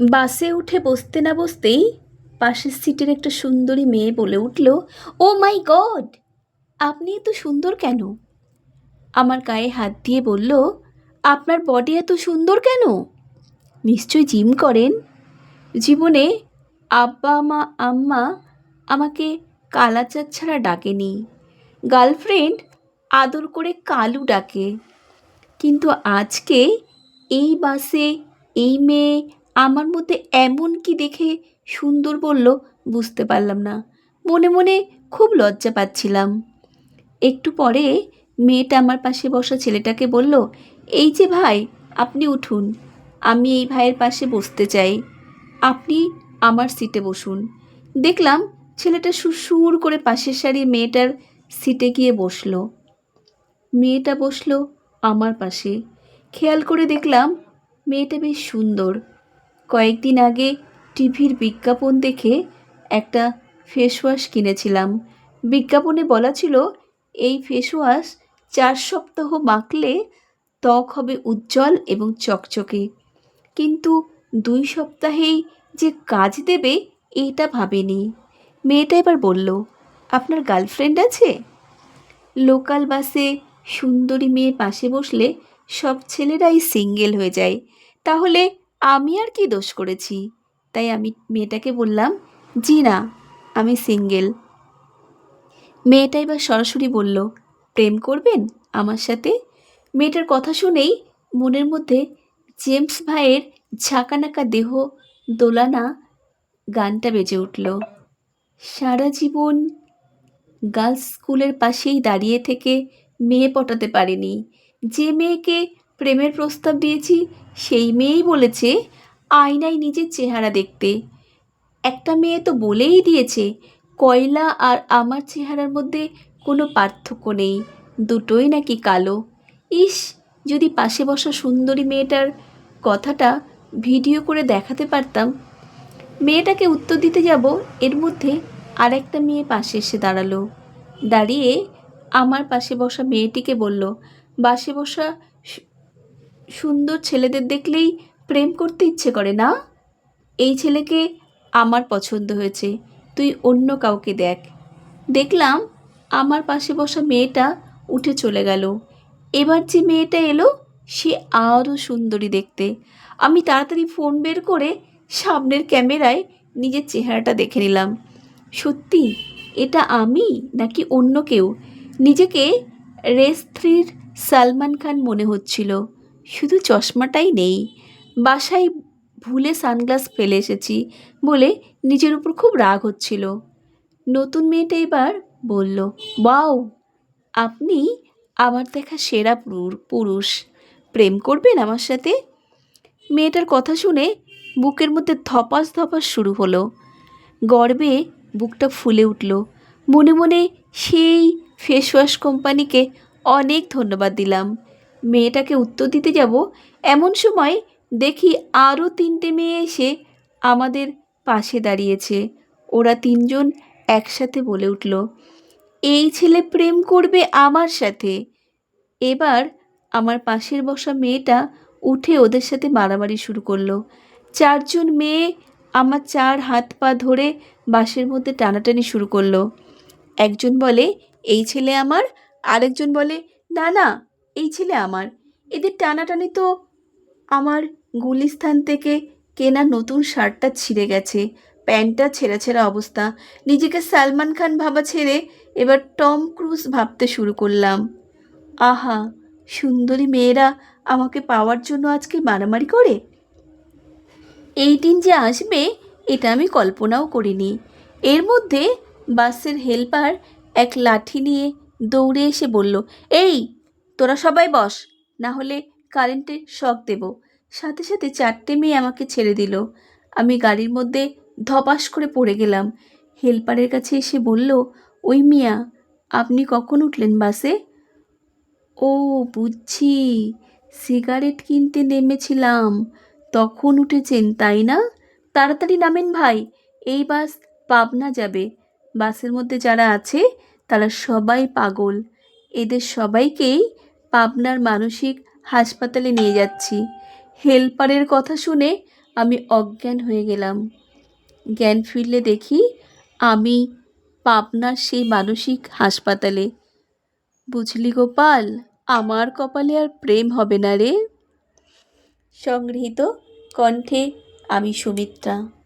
বাসে উঠে বসতে না বসতেই পাশের সিটের একটা সুন্দরী মেয়ে বলে উঠল, ও মাই গড, আপনি এত সুন্দর কেন? আমার গায়ে হাত দিয়ে বলল, আপনার বডি এত সুন্দর কেন? নিশ্চয়ই জিম করেন। জীবনে আব্বা, মা, আম্মা আমাকে কালাচাঁদ ছাড়া ডাকেনি। গার্লফ্রেন্ড আদর করে কালু ডাকে। কিন্তু আজকে এই বাসে এই মেয়ে আমার মধ্যে এমন কি দেখে সুন্দর বলল বুঝতে পারলাম না। মনে মনে খুব লজ্জা পাচ্ছিলাম। একটু পরে মেয়েটা আমার পাশে বসা ছেলেটাকে বলল, এই যে ভাই, আপনি উঠুন। আমি এই ভাইয়ের পাশে বসতে চাই। আপনি আমার সিটে বসুন। দেখলাম ছেলেটা সুর করে পাশের সারির মেয়েটার সিটে গিয়ে বসল। মেয়েটা বসল আমার পাশে। খেয়াল করে দেখলাম মেয়েটা বেশ সুন্দর। কয়েকদিন আগে টিভির বিজ্ঞাপন দেখে একটা ফেস ওয়াশ কিনেছিলাম। বিজ্ঞাপনে বলা ছিল, এই ফেস ওয়াশ চার সপ্তাহ মাখলে ত্বক হবে উজ্জ্বল এবং চকচকে। কিন্তু দুই সপ্তাহেই যে কাজ দেবে, এটা ভাবেনি। মেয়েটা এবার বলল, আপনার গার্লফ্রেন্ড আছে? লোকাল বাসে সুন্দরী মেয়ে পাশে বসলে সব ছেলেরাই সিঙ্গেল হয়ে যায়। তাহলে আমি আর কি দোষ করেছি? তাই আমি মেয়েটাকে বললাম, জি না, আমি সিঙ্গেল। মেয়েটা এবার সরাসরি বলল, প্রেম করবেন আমার সাথে? মেয়েটার কথা শুনেই মনের মধ্যে জেমস ভাইয়ের ঝাঁকানাকা দেহ দোলানা গানটা বেজে উঠল। সারা জীবন গার্লস স্কুলের পাশেই দাঁড়িয়ে থেকে মেয়ে পটাতে পারিনি। যে মেয়েকে প্রেমের প্রস্তাব দিয়েছি সেই মেয়েই বলেছে আয়নায় নিজের চেহারা দেখতে। একটা মেয়ে তো বলেই দিয়েছে, কয়লা আর আমার চেহারার মধ্যে কোনো পার্থক্য নেই, দুটোই নাকি কালো। ইস, যদি পাশে বসা সুন্দরী মেয়েটার কথাটা ভিডিও করে দেখাতে পারতাম। মেয়েটাকে উত্তর দিতে যাব, এর মধ্যে আরেকটা মেয়ে পাশে এসে দাঁড়াল। দাঁড়িয়ে আমার পাশে বসা মেয়েটিকে বলল বাসে বসা সুন্দর ছেলেদের দেখলেই প্রেম করতে ইচ্ছে করে না? এই ছেলেকে আমার পছন্দ হয়েছে, তুই অন্য কাউকে দেখ। দেখলাম আমার পাশে বসা মেয়েটা উঠে চলে গেল। এবার যে মেয়েটা এলো, সে আরও সুন্দরী দেখতে। আমি তাড়াতাড়ি ফোন বের করে সামনের ক্যামেরায় নিজের চেহারাটা দেখে নিলাম। সত্যি, এটা আমি নাকি অন্য কেউ? নিজেকে রেস থ্রির সালমান খান মনে হচ্ছিল। শুধু চশমাটাই নেই। বাসায় ভুলে সানগ্লাস ফেলে এসেছি বলে নিজের উপর খুব রাগ হচ্ছিল। নতুন মেয়েটা এবার বলল বাও আপনি আমার দেখা সেরা পুরু- পুরুষ। প্রেম করবেন আমার সাথে? মেয়েটার কথা শুনে বুকের মধ্যে ধপাস ধপাস শুরু হলো। গর্বে বুকটা ফুলে উঠল। মনে মনে সেই ফেস ওয়াশ কোম্পানিকে অনেক ধন্যবাদ দিলাম। মেয়েটাকে উত্তর দিতে যাব, এমন সময় দেখি আরও তিনটে মেয়ে এসে আমাদের পাশে দাঁড়িয়েছে। ওরা তিনজন একসাথে বলে উঠল, এই ছেলে প্রেম করবে আমার সাথে। এবার আমার পাশের বসা মেয়েটা উঠে ওদের সাথে মারামারি শুরু করল। চারজন মেয়ে আমার চার হাত পা ধরে বাসের মধ্যে টানাটানি শুরু করল। একজন বলে, এই ছেলে আমার। আরেকজন বলে, না না এই ছেলে আমার? এদের টানাটানি তো আমার গুলিস্থান থেকে কেনা নতুন শার্টটা ছিঁড়ে গেছে। প্যান্টটা ছেঁড়া ছেঁড়া অবস্থা। নিজেকে সালমান খান ভাবা ছেড়ে এবার টম ক্রুজ ভাবতে শুরু করলাম। আহা, সুন্দরী মেয়েরা আমাকে পাওয়ার জন্য আজকে মারামারি করে? এই দিন যে আসবে, এটা আমি কল্পনাও করিনি। এর মধ্যে বাসের হেল্পার এক লাঠি নিয়ে দৌড়ে এসে বলল, এই তোরা সবাই বস না হলে কারেন্টের শক দেব। সাথে সাথে চারটে মেয়ে আমাকে ছেড়ে দিল। আমি গাড়ির মধ্যে ধপাস করে পড়ে গেলাম। হেল্পারের কাছে এসে বলল, ওই মিয়া, আপনি কখন উঠলেন বাসে? ও, বুঝছি, সিগারেট কিনতে নেমেছিলাম। তখন উঠেছেন, তাই না? তাড়াতাড়ি নামেন ভাই, এই বাস পাবনা যাবে। বাসের মধ্যে যারা আছে, তারা সবাই পাগল। এদের সবাইকেই পাবনার মানসিক হাসপাতালে নিয়ে যাচ্ছি। হেল্পারের কথা শুনে আমি অজ্ঞান হয়ে গেলাম। জ্ঞান ফিরলে দেখি আমি পাবনার সেই মানসিক হাসপাতালে। বুঝলি গোপাল, আমার কপালে আর প্রেম হবে না রে। সংগৃহীত কণ্ঠে আমি সুমিত্রা।